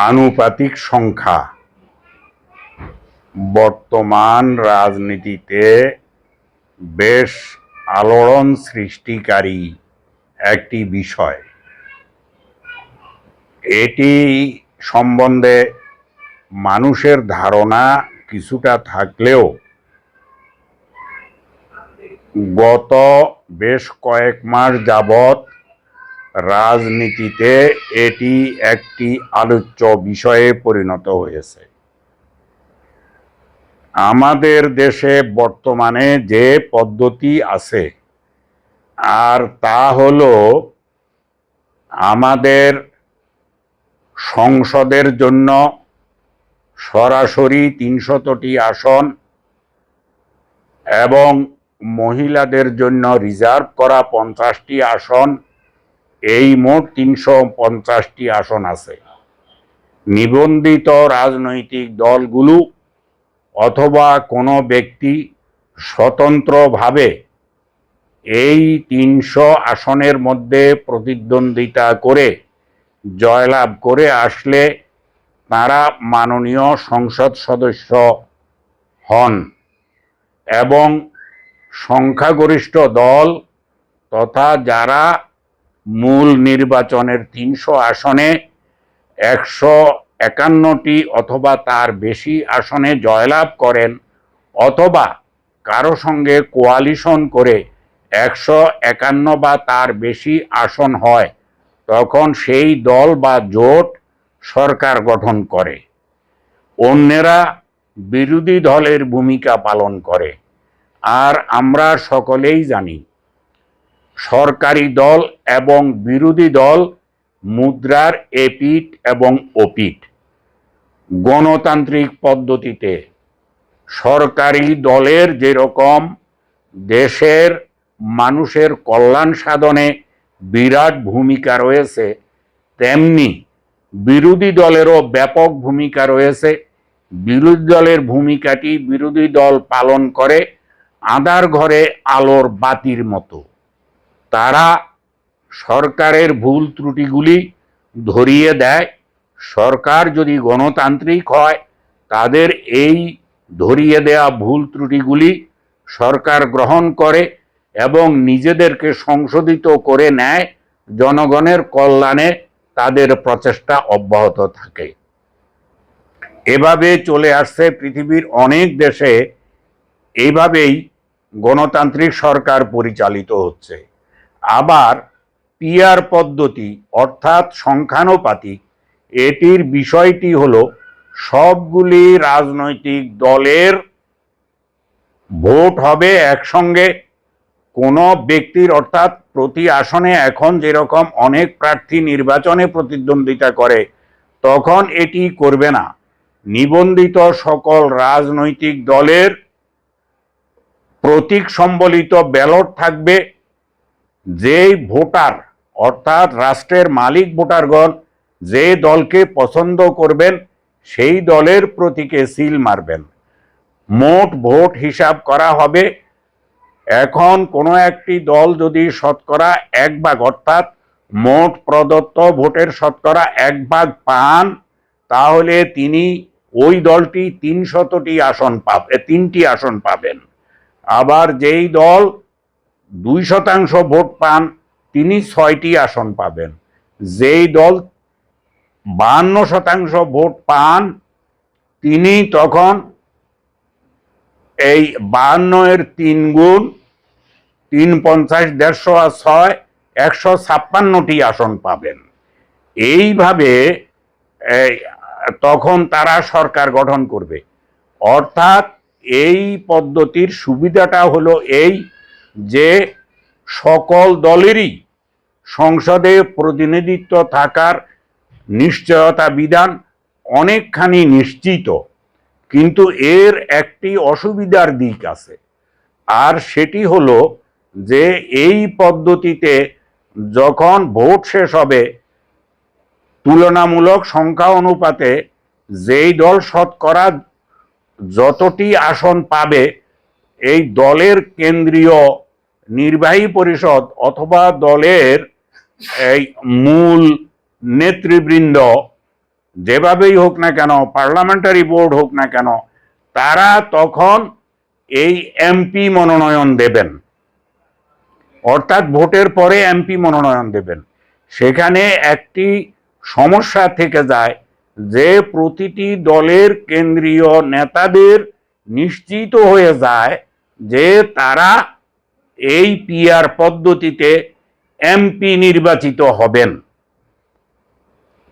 আনুপাতিক সংখ্যা। বর্তমান রাজনীতিতে বেশ আলোড়ন সৃষ্টিকারী একটি বিষয়। এটি সম্বন্ধে মানুষের ধারণা কিছুটা থাকলেও গত বেশ কয়েক মাস যাবৎ রাজনীতিতে এটি একটি আলোচ্য বিষয়ে পরিণত হয়েছে। আমাদের দেশে বর্তমানে যে পদ্ধতি আছে, আর তা হল আমাদের সংসদের জন্য সরাসরি তিনশতটি আসন এবং মহিলাদের জন্য রিজার্ভ করা পঞ্চাশটি আসন এই মোট তিনশো পঞ্চাশটি আসন আছে। নিবন্ধিত রাজনৈতিক দলগুলো অথবা কোনো ব্যক্তি স্বতন্ত্রভাবে এই তিনশো আসনের মধ্যে প্রতিদ্বন্দ্বিতা করে জয়লাভ করে আসলে তারা মাননীয় সংসদ সদস্য হন এবং সংখ্যাগরিষ্ঠ দল তথা যারা মূল নির্বাচনের তিনশো আসনে, একশো একান্নটি অথবা তার বেশি আসনে জয়লাভ করেন অথবা কারও সঙ্গে কোয়ালিশন করে একশো একান্ন বা তার বেশি আসন হয়, তখন সেই দল বা জোট সরকার গঠন করে। অন্যেরা বিরোধী দলের ভূমিকা পালন করে। আর আমরা সকলেই জানি সরকারি দল এবং বিরোধী দল, মুদ্রার এপিট এবং ওপিট গণতান্ত্রিক পদ্ধতিতে সরকারি দলের যেরকম দেশের মানুষের কল্যাণ সাধনে বিরাট ভূমিকা রয়েছে, তেমনি বিরোধী দলেরও ব্যাপক ভূমিকা রয়েছে। বিরোধী দলের ভূমিকাটি বিরোধী দল পালন করে, আধার ঘরে আলোর বাতির মতো। তারা সরকারের ভুল ত্রুটিগুলি ধরিয়ে দেয়। সরকার যদি গণতান্ত্রিক হয়, তাদের এই ধরিয়ে দেয়া ভুল ত্রুটিগুলি সরকার গ্রহণ করে এবং নিজেদেরকে সংশোধিত করে নেয়। জনগণের কল্যাণে তাদের প্রচেষ্টা অব্যাহত থাকে। এভাবে চলে আসছে পৃথিবীর অনেক দেশে। এইভাবেই গণতান্ত্রিক সরকার পরিচালিত হচ্ছে। আবার পিয়ার পদ্ধতি অর্থাৎ সংখ্যানুপাতিক, এটির বিষয়টি হল সবগুলি রাজনৈতিক দলের ভোট হবে একসঙ্গে। কোনো ব্যক্তির অর্থাৎ প্রতি আসনে এখন যেরকম অনেক প্রার্থী নির্বাচনে প্রতিদ্বন্দ্বিতা করে, তখন এটি করবে না। নিবন্ধিত সকল রাজনৈতিক দলের প্রতীক সম্বলিত ব্যালট থাকবে। যেই ভোটার, অর্থাৎ রাষ্ট্রের মালিক ভোটারগণ, যে দলকে পছন্দ করবেন, সেই দলের প্রতীকে সিল মারবেন। মোট ভোট হিসাব করা হবে। এখন কোনো একটি দল যদি শতকরা এক ভাগ, অর্থাৎ মোট প্রদত্ত ভোটের শতকরা এক ভাগ পান, তাহলে তিনি ওই দলটি তিনশতটি আসন পাবে, তিনটি আসন পাবেন। আবার যেই দল দুই শতাংশ ভোট পান, তিনি ছয়টি আসন পাবেন। যেই দল বাহান্ন শতাংশ ভোট পান, তিনি তখন এই বাহান্ন এর তিন গুণ তিন পঞ্চাশ, দেড়শো আর ছয়, একশো ছাপ্পান্নটি আসন পাবেন। এইভাবে তখন তারা সরকার গঠন করবে। অর্থাৎ এই পদ্ধতির সুবিধাটা হলো এই যে সকল দলেরই সংসদে প্রতিনিধিত্ব থাকার নিশ্চয়তা বিধান অনেকখানি নিশ্চিত, কিন্তু এর একটি অসুবিধার দিক আছে। আর সেটি হলো যে এই পদ্ধতিতে যখন ভোট শেষ হবে, তুলনামূলক সংখ্যা অনুপাতে যেই দল শতকরা যতটি আসন পাবে, এই দলের কেন্দ্রীয় নির্বাহী পরিষদ অথবা দলের এই মূল নেতৃবৃন্দ যেভাবেই হোক না কেন, পার্লামেন্টারি বোর্ড হোক না কেন, তারা তখন এই এমপি মনোনয়ন দেবেন। অর্থাৎ ভোটের পরে এমপি মনোনয়ন দেবেন। সেখানে একটি সমস্যা থেকে যায় যে প্রতিটি দলের কেন্দ্রীয় নেতাদের নিশ্চিত হয়ে যায় যে তারা এই পিআর পদ্ধতিতে এমপি নির্বাচিত হবেন।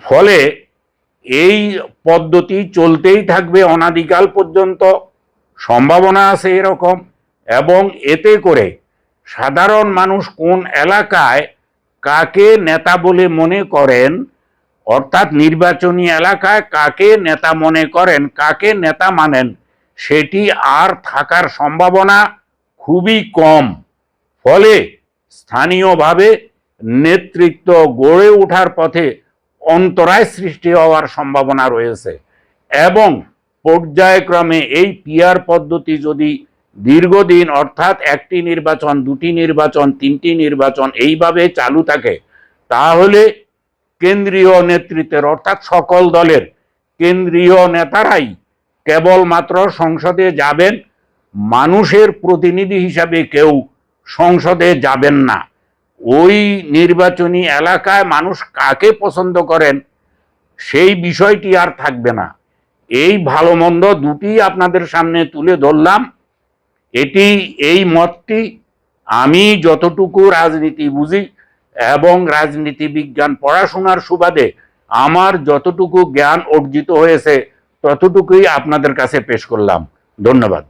ফলে এই পদ্ধতি চলতেই থাকবে অনাদিকাল পর্যন্ত। সম্ভাবনা আছে এরকম। এবং এতে করে সাধারণ মানুষ কোন এলাকায় কাকে নেতা বলে মনে করেন, অর্থাৎ নির্বাচনী এলাকায় কাকে নেতা মনে করেন, কাকে নেতা মানেন, সেটি আর থাকার সম্ভাবনা খুবই কম। ফলে স্থানীয়ভাবে নেতৃত্ব গড়ে ওঠার পথে অন্তরায় সৃষ্টি হওয়ার সম্ভাবনা রয়েছে। এবং পর্যায়ক্রমে এই পিআর পদ্ধতি যদি দীর্ঘদিন, অর্থাৎ একটি নির্বাচন, দুটি নির্বাচন, তিনটি নির্বাচন এইভাবে চালু থাকে, তাহলে কেন্দ্রীয় নেতৃত্বের, অর্থাৎ সকল দলের কেন্দ্রীয় নেতারাই কেবলমাত্র সংসদে যাবেন, মানুষের প্রতিনিধি হিসাবে কেউ সংসদে যাবেন না। ওই নির্বাচনী এলাকায় মানুষ কাকে পছন্দ করেন সেই বিষয়টি আর থাকবে না। এই ভালো মন্দ দুটি আপনাদের সামনে তুলে ধরলাম। এটি, এই মতটি আমি যতটুকু রাজনীতি বুঝি এবং রাজনীতি বিজ্ঞান পড়াশোনার সুবাদে আমার যতটুকু জ্ঞান অর্জিত হয়েছে, ততটুকুই আপনাদের কাছে পেশ করলাম। ধন্যবাদ।